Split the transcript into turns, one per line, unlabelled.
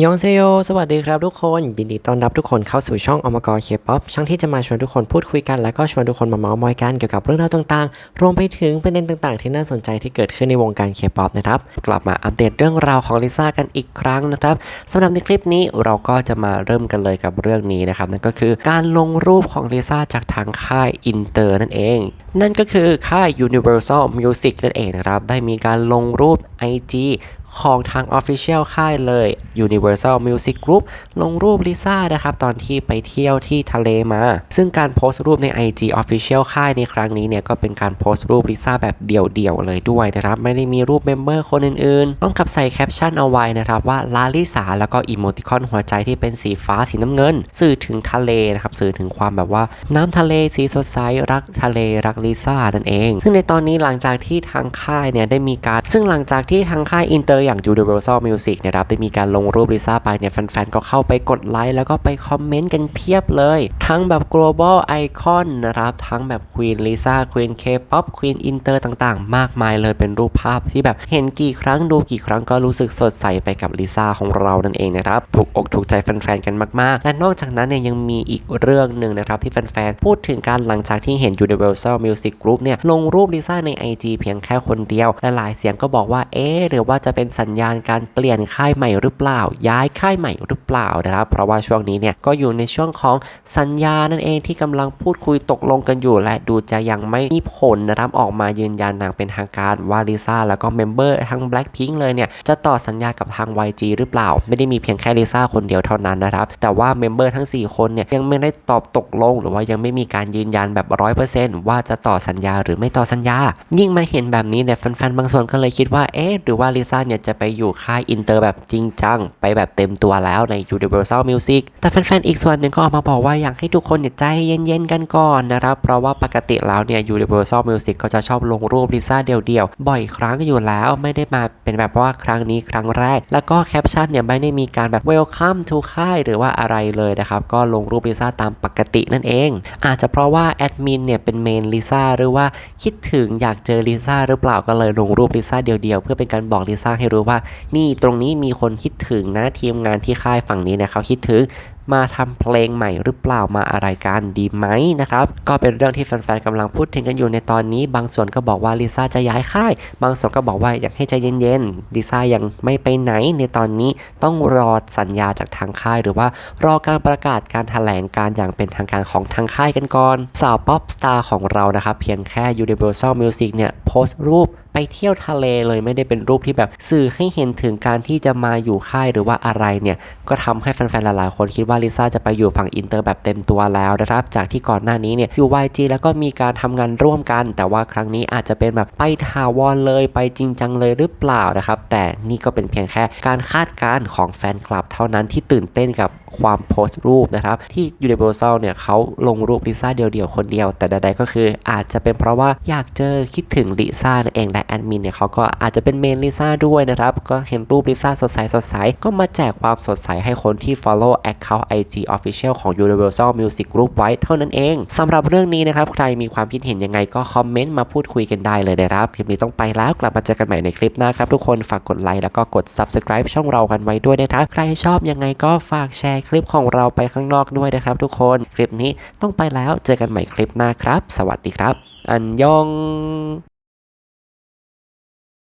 ยองเซโย สวัสดีครับทุกคน ยินดีต้อนรับทุกคนเข้าสู่ช่องอมกรเคป๊อปช่องที่จะมาชวนทุกคนพูดคุยกัน แล้วก็ชวนทุกคนมาเมาส์มอยกันเกี่ยวกับเรื่องราวต่างๆ รวมไปถึงประเด็นต่างๆ ที่น่าสนใจที่เกิดขึ้นในวงการเคป๊อปนะครับ กลับมาอัปเดตเรื่องราวของลิซ่ากันอีกครั้งนะครับสำหรับในคลิปนี้เราก็จะมาเริ่มกันเลยกับเรื่องนี้นะครับ นั่นก็คือการลงรูปของลิซ่าจากทางค่ายอินเตอร์นั่นเอง นั่นก็คือค่าย Universal Music นั่นเองนะครับ ได้มีการลงรูป IG ของทาง Official ค่ายเลย Universal Music Group ลงรูปลิซ่านะครับตอนที่ไปเที่ยวที่ทะเลมา ซึ่งการโพสต์รูปใน IG Official ค่ายในครั้งนี้เนี่ยก็เป็นการโพสต์รูปลิซ่าแบบเดี่ยวๆเลยด้วยนะครับ ไม่ได้มีรูปเมมเบอร์คนอื่นๆต้องกับใส่แคปชั่นเอาไว้นะครับว่าลาลิสาแล้วก็อีโมติคอนหัวใจที่เป็นสีฟ้าสีน้ำเงิน สื่อถึงทะเลนะครับสื่อถึงความแบบว่าน้ำทะเลสีสดใสรักทะเลรักลิซ่านั่นเอง ซึ่งในตอนนี้หลังจากที่ทางค่ายเนี่ยได้มีการ ซึ่งหลังจากที่ทางค่ายอินเตอร์อย่าง Universal Music เนะครับได้มีการลงรูปลิซ่าไปเนี่ยแฟนๆ ก็เข้าไปกดไลค์แล้วก็ไปคอมเมนต์กันเพียบเลย ทั้งแบบ global icon นะครับทั้งแบบ Queen Lisa Queen K-pop Queen Inter ต่างๆ มากมายเลยเป็นรูปภาพที่แบบเห็นกี่ครั้งดูกี่ครั้งก็รู้สึกสดใสไปกับลิซ่าของเรานั่นเองนะครับถูกอกถูกใจแฟนๆ กันมากๆ และนอกจากนั้นเนี่ยยังมีอีกเรื่องหนึ่งนะครับที่แฟนๆ พูดถึงการหลังจากที่เห็น Universal Music Group เนี่ยลงรูปลิซ่าใน IG เพียงแค่คนเดียวและหลายเสียงก็บอกว่าเอ๊หรือว่าจะเป็นสัญญาณการเปลี่ยนค่ายใหม่หรือเปล่า ย้ายค่ายใหม่หรือเปล่านะครับ เพราะว่าช่วงนี้เนี่ยก็อยู่ในช่วงของสัญญานั่นเองที่กำลังพูดคุยตกลงกันอยู่ และดูจะยังไม่มีผลนะครับออกมายืนยันอย่างเป็นทางการว่าลิซ่าแล้วก็เมมเบอร์ทั้ง Blackpink เลยเนี่ยจะต่อสัญญากับทาง YG หรือเปล่า ไม่ได้มีเพียงแค่ลิซ่าคนเดียวเท่านั้นนะครับแต่ว่าเมมเบอร์ทั้ง 4 คนเนี่ยยังไม่ได้ตอบตกลง หรือว่ายังไม่มีการยืนยันแบบ 100%ว่าจะต่อสัญญาหรือไม่ต่อสัญญา ยิ่งมาเห็นแบบนี้เนี่ยแฟนๆบางส่วนก็เลยคิดว่าเอ๊ะหรือว่าลิซ่าเนี่ยจะไปอยู่ค่ายอินเตอร์แบบจริงจัง ไปแบบเต็มตัวแล้วใน Universal Music แต่แฟนๆ อีกส่วนหนึ่งก็ออกมาบอกว่าอยากให้ทุกคนเนี่ยใจเย็นๆ กันก่อนนะครับ เพราะว่าปกติแล้วเนี่ย Universal Music ก็จะชอบลงรูปลิซ่าเดียวๆ บ่อยครั้งอยู่แล้วไม่ได้มาเป็นแบบว่าครั้งนี้ครั้งแรก แล้วก็แคปชั่นเนี่ยไม่ได้มีการแบบ Welcome to ค่ายหรือว่าอะไรเลยนะครับ ก็ลงรูปลิซ่าตามปกตินั่นเอง อาจจะเพราะว่าแอดมินเนี่ยเป็นเมนลิซ่าหรือว่าคิดถึงอยากเจอลิซ่าหรือเปล่าก็เลยลงรูปลิซ่าเดียวๆเพื่อเป็นการบอกลิซ่าให้รู้ว่า นี่ตรงนี้มีคนคิดถึงนะทีมงานที่ค่ายฝั่งนี้นี่ยเขาคิดถึงมาทำเพลงใหม่หรือเปล่ามาอะไรกันดีไหมนะครับ ก็เป็นเรื่องที่แฟนๆกำลังพูดถึงกันอยู่ในตอนนี้ บางส่วนก็บอกว่าลิซ่าจะย้ายค่าย บางส่วนก็บอกว่าอยากให้ใจเย็นๆลิซ่ายังไม่ไปไหนในตอนนี้ต้องรอสัญญาจากทางค่าย หรือว่ารอการประกาศการแถลงการอย่างเป็นทางการของทางค่ายกันก่อน สาวป๊อปสตาร์ของเรานะครับเพียงแค่ Universal Music เนี่ยโพสต์รูปไปเที่ยวทะเลเลยไม่ได้เป็นรูปที่แบบสื่อให้เห็นถึงการที่จะมาอยู่ค่ายหรือว่าอะไรเนี่ย ก็ทำให้แฟนๆหลายๆคนคิดว่าลิซ่าจะไปอยู่ฝั่งอินเตอร์แบบเต็มตัวแล้วนะครับ จากที่ก่อนหน้านี้เนี่ยอยู่ YG แล้วก็มีการทำงานร่วมกัน แต่ว่าครั้งนี้อาจจะเป็นแบบไปถาวรเลยไปจริงจังเลยหรือเปล่านะครับ แต่นี่ก็เป็นเพียงแค่การคาดการณ์ของแฟนคลับเท่านั้นที่ตื่นเต้นกับ ความโพสต์รูปนะครับ ที่ Universal เนี่ยเขาลงรูปลิซ่าเดียวๆ คนเดียว แต่ใดๆก็คืออาจจะเป็นเพราะว่าอยากเจอคิดถึงลิซ่านั่นเองและแอดมินเนี่ยเขาก็อาจจะเป็นเมนลิซ่าด้วยนะครับ ก็เห็นรูปลิซ่าสดใสสดใสก็มาแจกความสดใสให้คนที่ follow account IG official ของ Universal Music Group ไว้เท่านั้นเองสำหรับเรื่องนี้นะครับ ใครมีความคิดเห็นยังไงก็คอมเมนต์มาพูดคุยกันได้เลยนะครับคลิปนี้ต้องไปแล้วกลับมาเจอกันใหม่ในคลิปหน้าครับทุกคนฝากกดไลค์แล้วก็กด subscribe ช่องเรากันไว้ด้วยนะครับใครชอบยังไงก็ฝากแชร์คลิปของเราไปข้างนอกด้วยนะครับทุกคน คลิปนี้ต้องไปแล้วเจอกันใหม่คลิปหน้าครับ สวัสดีครับ อันยอง